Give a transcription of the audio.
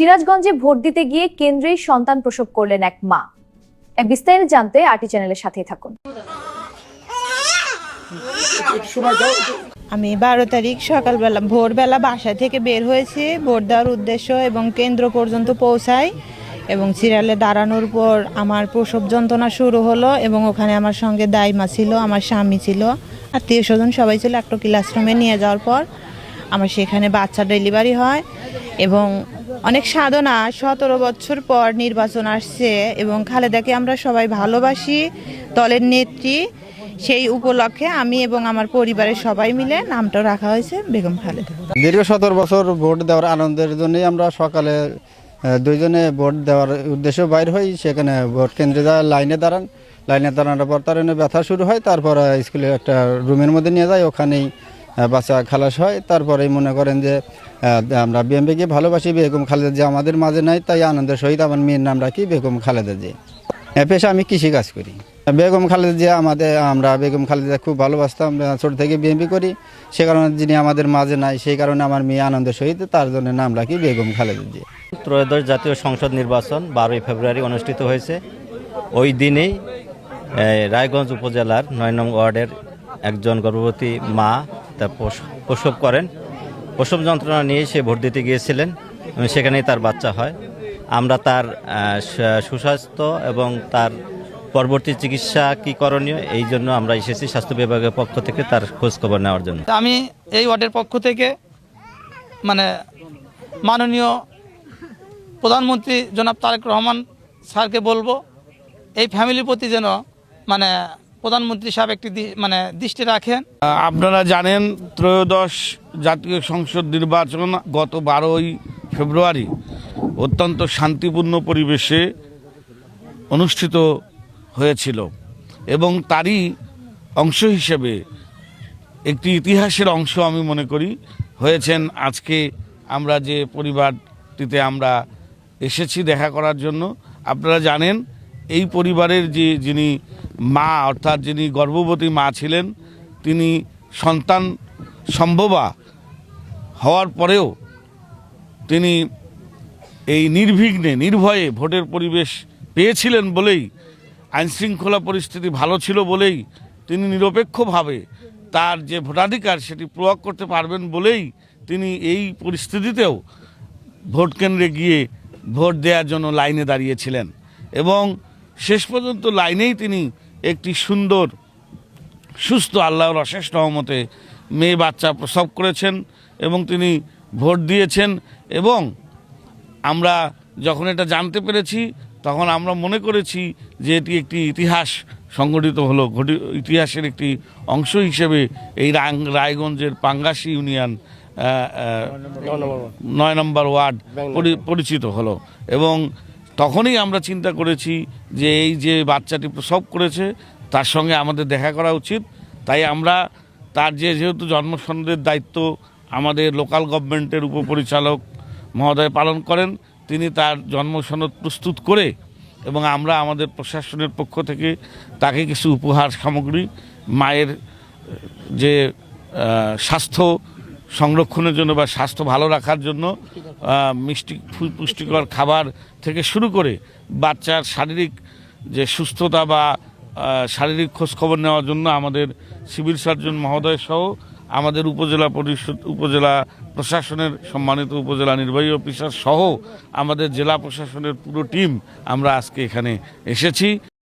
সিরাজগঞ্জে ভোট দিতে গিয়ে কেন্দ্রেই সন্তান প্রসব করলেন এক মা। এ বিস্তারিত জানতে আরটি চ্যানেলের সাথেই থাকুন। আমি বারো তারিখ সকালবেলা, ভোরবেলা বাসা থেকে বের হয়েছি, ভোট দেওয়ার উদ্দেশ্য এবং কেন্দ্র পর্যন্ত পৌঁছাই এবং সিরিয়ালে দাঁড়ানোর পর আমার প্রসব যন্ত্রণা শুরু হলো এবং ওখানে আমার সঙ্গে দাইমা ছিল, আমার স্বামী ছিল, আত্মীয় স্বজন সবাই ছিল, একটা ক্লাসরুমে নিয়ে যাওয়ার পর আমার সেখানে বাচ্চা ডেলিভারি হয় এবং অনেক সাধনা, সতেরো বছর পর নির্বাচন আসছে এবং খালেদাকে আমরা সবাই ভালোবাসি, দলের নেত্রী। সেই উপলক্ষে আমি এবং আমার পরিবারের সবাই মিলে নামটা রাখা হয়েছে বেগম খালেদা। দীর্ঘ সতেরো বছর ভোট দেওয়ার আনন্দের জন্যই আমরা সকালে দুইজনে ভোট দেওয়ার উদ্দেশ্যে বাইর হই, সেখানে ভোট কেন্দ্রে যা লাইনে দাঁড়ান। লাইনে দাঁড়ানোর পর তার ব্যথা শুরু হয়, তারপর স্কুলে একটা রুমের মধ্যে নিয়ে যায়, ওখানেই বাচ্চা খালাস হয়। তারপরেই মনে করেন যে আমরা বিএমপিকে ভালোবাসি, বেগম খালেদা যে আমাদের মাঝে নাই, তাই আনন্দের সহিত আমার মেয়ের নাম রাখি বেগম খালেদা জি পেশা আমি কৃষি কাজ করি। বেগম খালেদা জিয়া আমাদের, আমরা বেগম খালেদা খুব ভালোবাসতাম ছোট থেকে বিএমপি করি। সে কারণে যিনি আমাদের মাঝে নাই, সেই কারণে আমার মেয়ে আনন্দের সহিত তার জন্য নাম রাখি বেগম খালেদা জিয়া। ত্রয়োদশ জাতীয় সংসদ নির্বাচন বারোই ফেব্রুয়ারি অনুষ্ঠিত হয়েছে। ওই দিনেই রায়গঞ্জ উপজেলার নয় নং ওয়ার্ডের একজন গর্ভবতী মা তা প্রস- প্রসব করেন। প্রসব যন্ত্রণা নিয়ে সে ভোট দিতে গিয়েছিলেন। সেখানেই তার বাচ্চা হয়। আমরা তার সুস্বাস্থ্য এবং তার পরবর্তী চিকিৎসা কী করণীয়, এই জন্য আমরা এসেছি স্বাস্থ্য বিভাগের পক্ষ থেকে তার খোঁজ খবর নেওয়ার জন্য। আমি এই ওয়ার্ডের পক্ষ থেকে মানে মাননীয় প্রধানমন্ত্রী জনাব তারেক রহমান স্যারকে বলব, এই ফ্যামিলির প্রতি যেন মানে প্রধানমন্ত্রী সাহেব একটি মানে দৃষ্টি রাখেন। আপনারা জানেন ত্রয়োদশ জাতীয় সংসদ নির্বাচন গত বারোই ফেব্রুয়ারি অত্যন্ত শান্তিপূর্ণ পরিবেশে অনুষ্ঠিত হয়েছিল এবং তারই অংশ হিসেবে একটি ইতিহাসের অংশ আমি মনে করি, হয়েছেন আজকে আমরা যে পরিবারটিতে আমরা এসেছি দেখা করার জন্য। আপনারা জানেন এই পরিবারের যে যিনি মা, অর্থাৎ যিনি গর্ভবতী মা ছিলেন, তিনি সন্তান সম্ভবা হওয়ার পরেও তিনি এই নির্বিঘ্নে, নির্ভয়ে ভোটের পরিবেশ পেয়েছিলেন বলেই, আইনশৃঙ্খলা পরিস্থিতি ভালো ছিল বলেই তিনি নিরপেক্ষভাবে তার যে ভোটাধিকার সেটি প্রয়োগ করতে পারবেন বলেই তিনি এই পরিস্থিতিতেও ভোট কেন্দ্রে গিয়ে ভোট দেওয়ার জন্য লাইনে দাঁড়িয়েছিলেন। এবং শেষ পর্যন্ত লাইনেই তিনি একটি সুন্দর সুস্থ আল্লাহর অশেষ রহমতে মেয়ে বাচ্চা প্রসব করেছেন এবং তিনি ভোট দিয়েছেন এবং আমরা যখন এটা জানতে পেরেছি তখন আমরা মনে করেছি যে এটি একটি ইতিহাস সংগঠিত হলো ঘটি ইতিহাসের একটি অংশ হিসেবে এই রাং- রায়গঞ্জের পাঙ্গাসি ইউনিয়ন নয় নম্বর ওয়ার্ড পরি- পরিচিত হলো এবং তখনই আমরা চিন্তা করেছি যে এই যে বাচ্চাটি প্রসব করেছে, তার সঙ্গে আমাদের দেখা করা উচিত। তাই আমরা তার যে যেহেতু জন্মসনদের দায়িত্ব, আমাদের লোকাল গভর্নমেন্টের উপপরিচালক মহোদয় পালন করেন, তিনি তার জন্মসনদ প্রস্তুত করে এবং আমরা আমাদের প্রশাসনের পক্ষ থেকে তাকে কিছু উপহার সামগ্রী, মায়ের যে স্বাস্থ্য সংরক্ষণের জন্য বা স্বাস্থ্য ভালো রাখার জন্য মিষ্টি পুষ্টিকর খাবার থেকে শুরু করে বাচ্চার শারীরিক যে সুস্থতা বা শারীরিক খোঁজখবর নেওয়ার জন্য আমাদের সিভিল সার্জন মহোদয় সহ আমাদের উপজেলা পরিষদ, উপজেলা প্রশাসনের সম্মানিত উপজেলা নির্বাহী অফিসার সহ আমাদের জেলা প্রশাসনের পুরো টিম আমরা আজকে এখানে এসেছি।